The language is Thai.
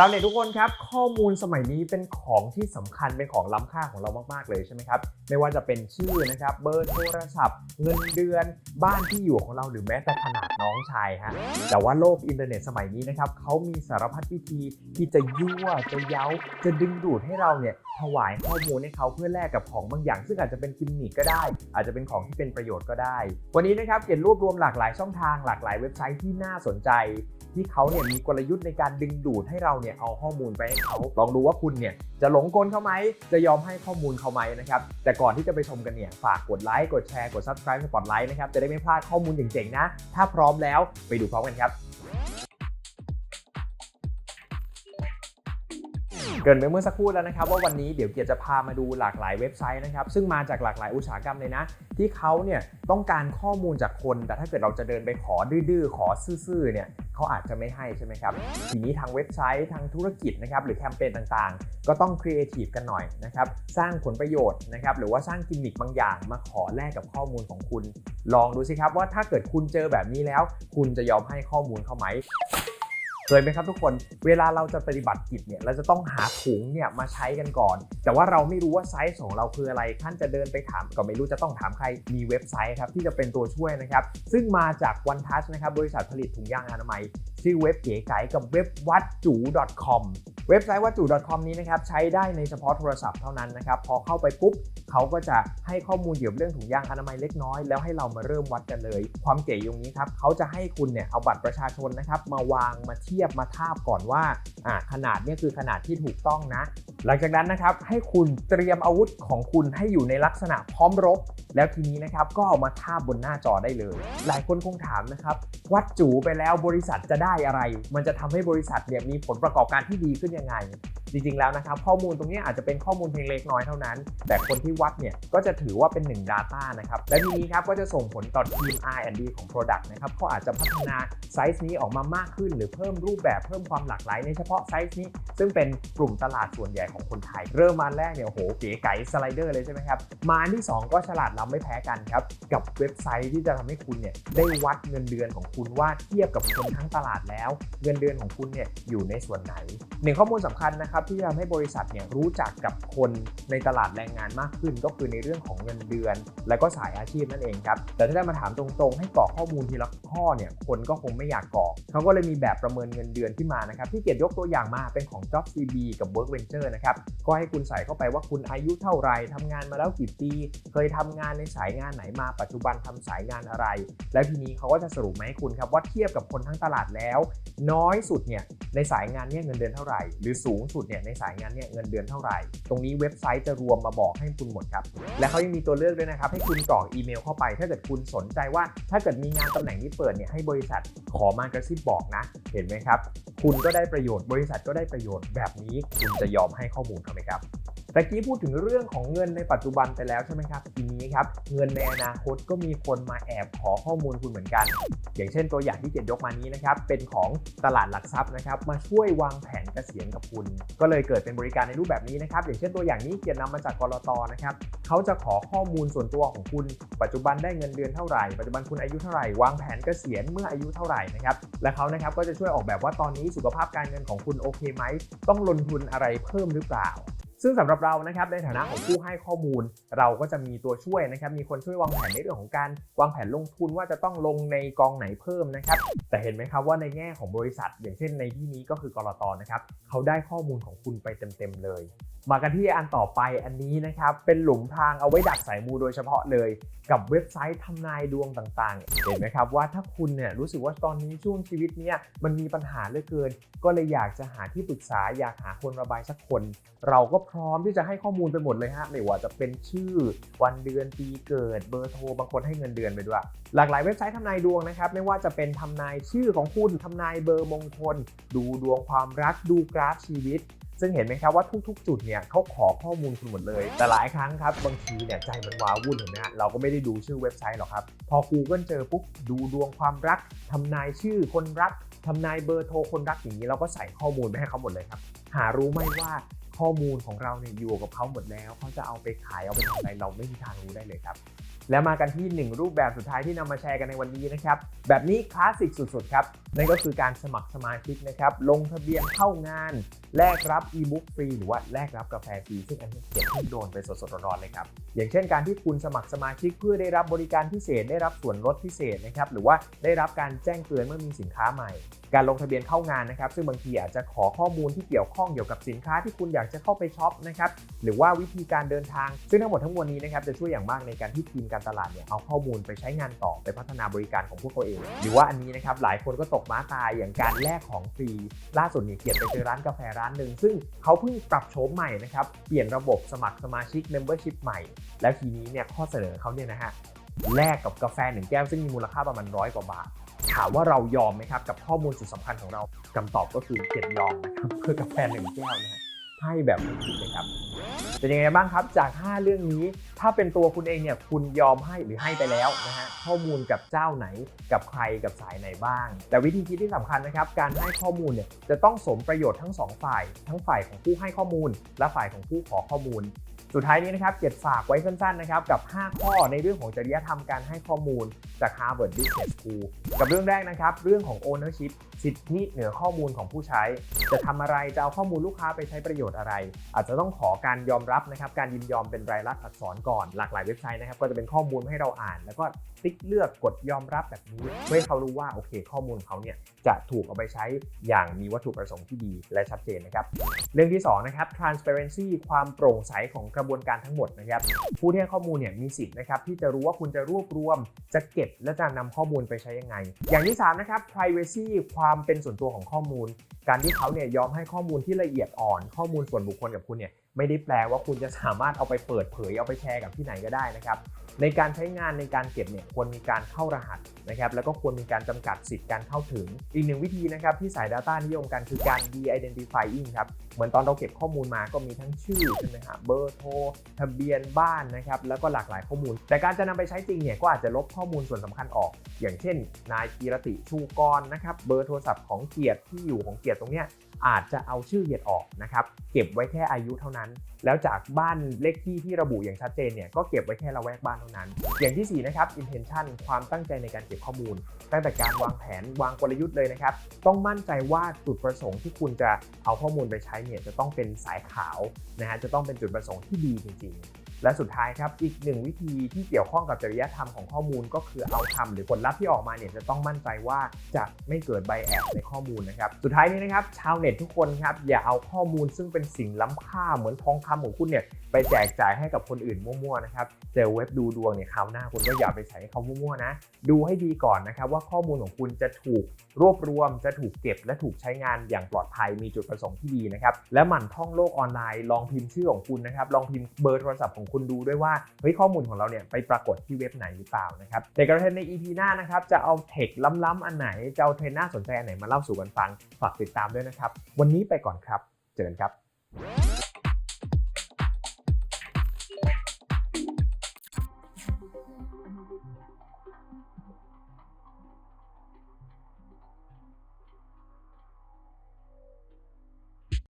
ชาวเน็ตทุกคนครับข้อมูลสมัยนี้เป็นของที่สำคัญเป็นของล้ำค่าของเรามากๆเลยใช่ไหมครับไม่ว่าจะเป็นชื่อนะครับเบอร์โทรศัพท์ เงินเดือน บ้านที่อยู่ของเราหรือแม้แต่ขนาดน้องชายฮะแต่ว่าโลกอินเทอร์เน็ตสมัยนี้นะครับเขามีสารพัดวิธีที่จะยั่วจะเย้า จะดึงดูดให้เราเนี่ยถวายข้อมูลให้เขาเพื่อแลกกับของบางอย่าง ซึ่งอาจจะเป็นกิมมิคก็ได้ อาจจะเป็นของที่เป็นประโยชน์ก็ได้ วันนี้นะครับเก็บรวบรวมหลากหลายช่องทางหลากหลายเว็บไซต์ที่น่าสนใจ ที่เขาเนี่ยมีกลยุทธ์ในการดึงดูดให้เราเนี่ยเอาข้อมูลไปให้เขาลองดูว่าคุณเนี่ยจะหลงกลเขาไหมจะยอมให้ข้อมูลเขาไหมนะครับแต่ก่อนที่จะไปชมกันเนี่ยฝากกดไลค์กดแชร์กด subscribe สปอตไลท์นะครับจะได้ไม่พลาดข้อมูลเจ๋งๆนะ ถ้าพร้อมแล้วไปดูพร้อมกันครับ กรินไปเมื่อสักครู่แล้วนะครับว่าวันนี้เดี๋ยวเกียรติจะพามาดูหลากหลายเว็บไซต์นะครับซึ่งมาจากหลากหลายอุตสาหกรรมเลยนะ ที่เขาเนี่ยต้องการข้อมูลจากคน แต่ถ้าเกิดเราจะเดินไปขอดื้อๆขอซื่อๆเนี่ยเขาอาจจะไม่ให้ใช่ไหมครับทีนี้ทางเว็บไซต์ทางธุรกิจนะครับหรือแคมเปญต่างๆ ก็ต้องครีเอทีฟกันหน่อยนะครับสร้างผลประโยชน์นะครับหรือว่าสร้างกิมมิคบางอย่างมาขอแลกกับข้อมูลของคุณ ลองดูสิครับว่าถ้าเกิดคุณเจอแบบนี้แล้ว คุณจะยอมให้ข้อมูลเขาไหม เคยไหมครับทุกคน เวลาเราจะปฏิบัติกิจเนี่ย เราจะต้องหาถุงเนี่ยมาใช้กันก่อน แต่ว่าเราไม่รู้ว่าไซส์ของเราคืออะไร ท่านจะเดินไปถามก็ไม่รู้จะต้องถามใคร มีเว็บไซต์ครับที่จะเป็นตัวช่วยนะครับ ซึ่งมาจาก One Touch นะครับ บริษัทผลิตถุงยางอนามัย ชื่อเว็บเก๋ไก๋กับเว็บวัดจู .com เว็บไซต์วัดจู .com นี้นะครับใช้ได้ในเฉพาะโทรศัพท์เท่านั้นนะครับ พอเข้าไปปุ๊บเขาก็จะให้ข้อมูลเกี่ยวกับเรื่องถุงยางอนามัยเล็กน้อย แล้วให้เรามาเริ่มวัดกันเลย ความเก๋ตรงนี้ครับเขาจะให้คุณเนี่ยเอาบัตรประชาชนนะครับมาวางมาเทียบมาทาบก่อนว่าอ่าขนาดเนี่ยคือขนาดที่ถูกต้องนะ หลังจากนั้นนะครับให้คุณเตรียมอาวุธของคุณให้อยู่ในลักษณะพร้อมรบ แล้วทีนี้นะครับก็เอามาทาบบนหน้าจอได้เลย หลายคนคงถามนะครับวัดจูไปแล้วบริษัทจะได้อะไร มันจะทำให้บริษัทเนี่ยมีผลประกอบการที่ดีขึ้นยังไง จริงๆแล้วนะครับข้อมูลตรงนี้อาจจะเป็นข้อมูลเพียงเล็กน้อยเท่านั้น แต่คนที่วัดเนี่ยก็จะถือว่าเป็นหนึ่ง Data นะครับและทีนี้ครับก็จะส่งผลต่อทีม R&D ของ Product นะครับเขาอาจจะพัฒนาไซส์นี้ออกมามากขึ้น หรือเพิ่มรูปแบบเพิ่มความหลากหลายในเฉพาะไซส์นี้ ซึ่งเป็นกลุ่มตลาดส่วนใหญ่ของคนไทย เริ่มมาแรกเนี่ยโหเก๋ไก๋สไลเดอร์เลยใช่ไหมครับมาอันที่ 2 ก็ฉลาดล้ำไม่แพ้กันครับกับเว็บไซต์ที่จะทำให้คุณเนี่ยได้วัดเงินเดือนของคุณว่าเทียบกับคนทั้งตลาดแล้ว เงินเดือนของคุณเนี่ยอยู่ในส่วนไหนหนึ่งข้อมูลสำคัญนะครับที่จะทำให้บริษัทเนี่ยรู้จักกับคนในตลาดแรงงานมากขึ้นก็คือในเรื่องของเงินเดือน และก็สายอาชีพนั่นเองครับแต่ถ้าได้มาถามตรงๆ ให้กรอกข้อมูลทีละข้อเนี่ยคนก็คงไม่อยากกรอกเขาก็เลยมีแบบประเมินเงินเดือนขึ้นมานะครับที่เกียรติยกตัวอย่างมาเป็นของ Job CB กับ Work Venture นะครับก็ให้คุณใส่เข้าไปว่าคุณอายุเท่าไหร่ทำงานมาแล้วกี่ปี เคยทำงานในสายงานไหนมาปัจจุบันทำสายงานอะไร แล้วทีนี้เขาก็จะสรุปมาให้คุณครับว่าเทียบกับคนทั้งตลาดแล้ว น้อยสุดเนี่ยในสายงานเนี่ยเงินเดือนเท่าไหร่ หรือสูงสุดเนี่ยในสายงานเนี่ยเงินเดือนเท่าไหร่ ตรงนี้เว็บไซต์จะรวมมาบอกให้คุณหมดครับ และเขายังมีตัวเลือกด้วยนะครับ ให้คุณกรอกอีเมลเข้าไป ถ้าเกิดคุณสนใจว่า ถ้าเกิดมีงานตำแหน่งนี้เปิดเนี่ยให้บริษัทขอมากระซิบบอกนะ เห็นไหมครับ คุณก็ได้ประโยชน์ บริษัทก็ได้ประโยชน์แบบนี้ คุณจะยอมให้ข้อมูลเขาไหมครับ ตะกี้พูดถึงเรื่องของเงินในปัจจุบันไปแล้วใช่ไหมครับทีนี้ครับเงินในอนาคตก็มีคนมาแอบขอข้อมูลคุณเหมือนกัน อย่างเช่นตัวอย่างที่เกียรติยกมานี้นะครับเป็นของตลาดหลักทรัพย์นะครับมาช่วยวางแผนเกษียณกับคุณ ก็เลยเกิดเป็นบริการในรูปแบบนี้นะครับอย่างเช่นตัวอย่างนี้เกียรตินำมาจากกรตนะครับเขาจะขอข้อมูลส่วนตัวของคุณ ปัจจุบันได้เงินเดือนเท่าไหร่ปัจจุบันคุณอายุเท่าไหร่วางแผนเกษียณเมื่ออายุเท่าไหร่นะครับและเขานะครับก็จะช่วยออกแบบว่าตอนนี้สุขภาพการเงินของคุณโอเคไหมต้องลงทุนอะไรเพิ่มหรือเปล่า ซึ่งสำหรับเรานะครับในฐานะของผู้ให้ข้อมูล เราก็จะมีตัวช่วยนะครับมีคนช่วยวางแผนในเรื่องของการวางแผนลงทุนว่าจะต้องลงในกองไหนเพิ่มนะครับแต่เห็นไหมครับว่าในแง่ของบริษัท อย่างเช่นในที่นี้ก็คือกรตนะครับเขาได้ข้อมูลของคุณไปเต็มๆเลย มากันที่อันต่อไปอันนี้นะครับเป็นหลุมพรางเอาไว้ดักสายมูโดยเฉพาะเลย กับเว็บไซต์ทำนายดวงต่างๆ เห็นไหมครับว่าถ้าคุณเนี่ยรู้สึกว่าตอนนี้ช่วงชีวิตเนี่ยมันมีปัญหาเหลือเกิน ก็เลยอยากจะหาที่ปรึกษาอยากหาคนระบายสักคน เราก็พร้อมที่จะให้ข้อมูลไปหมดเลยฮะไม่ว่าจะเป็นชื่อวันเดือนปีเกิดเบอร์โทรบางคนให้เงินเดือนไปด้วยหลากหลายเว็บไซต์ทำนายดวงนะครับไม่ว่าจะเป็นทำนายชื่อของคุณทำนายเบอร์มงคล ดูดวงความรักดูกราฟชีวิต ซึ่งเห็นไหมครับว่าทุกๆ จุดเนี่ยเขาขอข้อมูลคุณหมดเลย แต่หลายครั้งครับบางทีเนี่ยใจมันว้าวุ่นเห็นไหมฮะเราก็ไม่ได้ดูชื่อเว็บไซต์หรอกครับพอ Google เจอปุ๊บดูดวงความรักทำนายชื่อคนรักทำนายเบอร์โทรคนรักอย่างนี้เราก็ใส่ข้อมูลไปให้เขาหมดเลยครับ หารู้ไหมว่า ข้อมูลของเราเนี่ยอยู่กับเขาหมดแล้วเขาจะเอาไปขายเอาไปทำอะไรเราไม่มีทางรู้ได้เลยครับ แล้วมากันที่หนึ่งรูปแบบสุดท้ายที่นำมาแชร์กันในวันนี้นะครับ แบบนี้คลาสสิกสุดๆครับนั่นก็คือการสมัครสมาชิกนะครับ ลงทะเบียนเข้างาน แลกรับอีบุ๊กฟรีหรือว่าแลกรับกาแฟฟรี ซึ่งอันนี้เก็บที่โดนไปสดๆร้อนๆเลยครับ อย่างเช่นการที่คุณสมัครสมาชิกเพื่อได้รับบริการพิเศษ ได้รับส่วนลดพิเศษนะครับ หรือว่าได้รับการแจ้งเตือนเมื่อมีสินค้าใหม่ การลงทะเบียนเข้างานนะครับ ซึ่งบางทีอาจจะขอข้อมูลที่เกี่ยวข้องเกี่ยวกับสินค้าที่คุณอยากจะเข้าไปช็อปนะครับ หรือว่าวิธีการเดินทาง ซึ่งทั้งหมดทั้งมวลนี้นะครับจะช่วยอย่างมากในการที่ทีมการตลาดเนี่ยเอาข้อมูลไปใช้งานต่อไปพัฒนาบริการของพวกเขาเอง หรือว่าอันนี้นะครับหลายคนก็ตกม้าตายอย่างการแลกของฟรี ล่าสุดเนี่ยเกียรติไปเจอร้านกาแฟร้านหนึ่งซึ่งเขาเพิ่งปรับโฉมใหม่นะครับ เปลี่ยนระบบสมัครสมาชิก Membership ใหม่ แล้วทีนี้เนี่ยข้อเสนอเขาเนี่ยนะฮะแลกกับกาแฟหนึ่งแก้วซึ่งมีมูลค่าประมาณร้อยกว่าบาทถามว่าเรายอมไหมครับกับข้อมูลสุดสำคัญของเราคำตอบก็คือเกียรติยอมนะครับเพื่อกาแฟหนึ่งแก้วนะฮะ ให้แบบไม่คิดเลยครับเป็นยังไงบ้างครับจาก 5 เรื่องนี้ ถ้าเป็นตัวคุณเองเนี่ยคุณยอมให้หรือให้ไปแล้วนะฮะข้อมูลกับเจ้าไหน กับใครกับสายไหนบ้าง แต่วิธีคิดที่สำคัญนะครับ การให้ข้อมูลเนี่ยจะต้องสมประโยชน์ทั้งสองฝ่าย ทั้งฝ่ายของผู้ให้ข้อมูล และฝ่ายของผู้ขอข้อมูลสุดท้ายนี้นะครับเกียรติฝากไว้สั้นๆนะครับกับ 5 ข้อในเรื่องของจริยธรรมการให้ข้อมูล จาก Harvard Business School กับเรื่องแรกนะครับ เรื่องของ ownership สิทธิเหนือข้อมูลของผู้ใช้ จะทำอะไรจะเอาข้อมูลลูกค้าไปใช้ประโยชน์อะไร อาจจะต้องขอการยอมรับนะครับการยินยอมเป็นรายลักษณ์อักษรก่อนหลากหลายเว็บไซต์นะครับก็จะเป็นข้อมูลให้เราอ่าน แล้วก็ติ๊กเลือกกดยอมรับแบบนี้เพื่อให้เขารู้ว่าโอเค ข้อมูลเขาเนี่ยจะถูกเอาไปใช้อย่างมีวัตถุประสงค์ที่ดีและชัดเจนนะครับเรื่องที่2นะครับ transparency ความโปร่งใสของกระบวนการทั้งหมดนะครับผู้ที่ให้ข้อมูลเนี่ยมีสิทธิ์นะครับที่จะรู้ว่าคุณจะรวบรวมจะเก็บและจะนำข้อมูลไปใช้ยังไง อย่างที่3นะครับ privacy ความเป็นส่วนตัวของข้อมูล การที่เขาเนี่ยยอมให้ข้อมูลที่ละเอียดอ่อน ข้อมูลส่วนบุคคลกับคุณเนี่ยไม่ได้แปลว่าคุณจะสามารถเอาไปเปิดเผยเอาไปแชร์กับที่ไหนก็ได้นะครับ ในการใช้งานในการเก็บเนี่ยควรมีการเข้ารหัสนะครับแล้วก็ควรมีการจำกัดสิทธิ์การเข้าถึง อีกหนึ่งวิธีนะครับที่สาย Data นิยมกันคือการ de-identifying ครับเหมือนตอนเราเก็บข้อมูลมาก็มีทั้งชื่อใช่ไหมฮะเบอร์โทรทะเบียนบ้านนะครับแล้วก็หลากหลายข้อมูล แต่การจะนำไปใช้จริงเนี่ยก็อาจจะลบข้อมูลส่วนสำคัญออก อย่างเช่น นายกีรติชูกรนะครับเบอร์โทรศัพท์ของเกียรติที่อยู่ของเกียรติตรงเนี้ยอาจจะเอาชื่อเกียรติออกนะครับเก็บไว้แค่อายุเท่านั้นแล้วจากบ้านเลขที่ที่ระบุอย่างชัดเจนเนี่ยก็เก็บไว้แค่ละแวกบ้านเท่านั้น อย่างที่ 4 นะครับ intention ความตั้งใจในการเก็บข้อมูล ตั้งแต่การวางแผนวางกลยุทธ์เลยนะครับ ต้องมั่นใจว่าจุดประสงค์ที่คุณจะเอาข้อมูลไปใช้เนี่ยจะต้องเป็นสายขาวนะฮะจะต้องเป็นจุดประสงค์ที่ดีจริงๆ และสุดท้ายครับอีกหนึ่งวิธีที่เกี่ยวข้องกับจริยธรรมของข้อมูลก็คือเอาทำหรือผลลัพธ์ที่ออกมาเนี่ยจะต้องมั่นใจว่าจะไม่เกิดไบแอสในข้อมูลนะครับสุดท้ายนี้นะครับชาวเน็ตทุกคนครับอย่าเอาข้อมูลซึ่งเป็นสิ่งล้ำค่าเหมือนทองคำของคุณเนี่ยไปแจกจ่ายให้กับคนอื่นมั่วๆนะครับเจอเว็บดูดวงเนี่ยคราวหน้าคุณก็อย่าไปใช้เขามั่วๆนะดูให้ดีก่อนนะครับว่าข้อมูลของคุณจะถูกรวบรวม จะถูกเก็บ และถูกใช้งานอย่างปลอดภัยมีจุดประสงค์ที่ดีนะครับและหมั่นท่องโลกออนไลน์ลองพิมพ์ชื่อของคุณนะครับลองพิมพ์เบอร์โทรศัพท์ของคุณดูด้วยว่าเฮ้ยข้อมูลของเราเนี่ยไปปรากฏที่เว็บไหนหรือเปล่านะครับเด็กกระเทนใน EP หน้านะครับจะเอาเทคล้ำๆอันไหนจะเอาเทรนน่าสนใจอันไหนมาเล่าสู่กันฟังฝากติดตามด้วยนะครับ วันนี้ไปก่อนครับ เจอกันครับ